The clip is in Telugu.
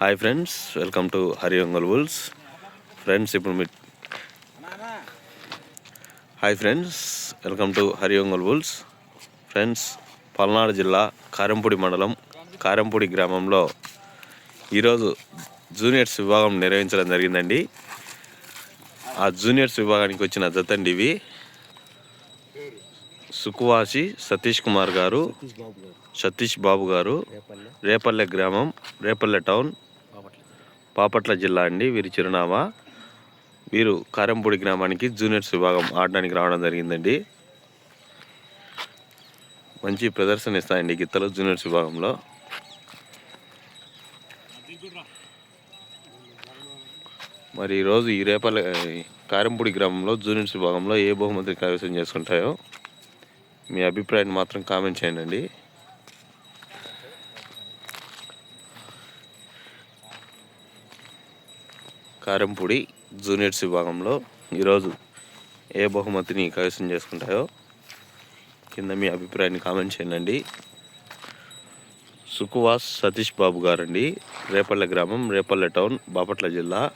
Hi friends welcome to Hari Ongole wolves friends ఇప్పుడు మీ hi friends welcome to Hari Ongole wolves friends Palnadu జిల్లా కారంపూడి మండలం కారంపూడి గ్రామంలో ఈరోజు జూనియర్స్ విభాగం నిర్వహించడం జరిగిందండి. ఆ జూనియర్స్ విభాగానికి వచ్చిన జతండి ఇవి సుకువాసి సతీష్ కుమార్ గారు సతీష్ బాబు గారు రేపల్లె గ్రామం రేపల్లె టౌన్ బాపట్ల పాపట్ల జిల్లా అండి వీరి చిరునామా. వీరు కారంపూడి గ్రామానికి జూనియర్స్ విభాగం ఆడడానికి రావడం జరిగిందండి. మంచి ప్రదర్శన ఇస్తాయండి గిత్తలు జూనియర్స్ విభాగంలో. మరి ఈరోజు ఈ రేపల్లె కారంపూడి గ్రామంలో జూనియర్స్ విభాగంలో ఏ బహుమతి కైవసం చేసుకుంటాయో మీ అభిప్రాయాన్ని మాత్రం కామెంట్ చేయండి. కారంపూడి జూనియర్స్ విభాగంలో ఈరోజు ఏ బహుమతిని కైవసం చేసుకుంటాయో కింద మీ అభిప్రాయాన్ని కామెంట్ చేయండి. సుకువాస్ సతీష్ బాబు గారండి. రేపల్లె గ్రామం రేపల్లె టౌన్ బాపట్ల జిల్లా.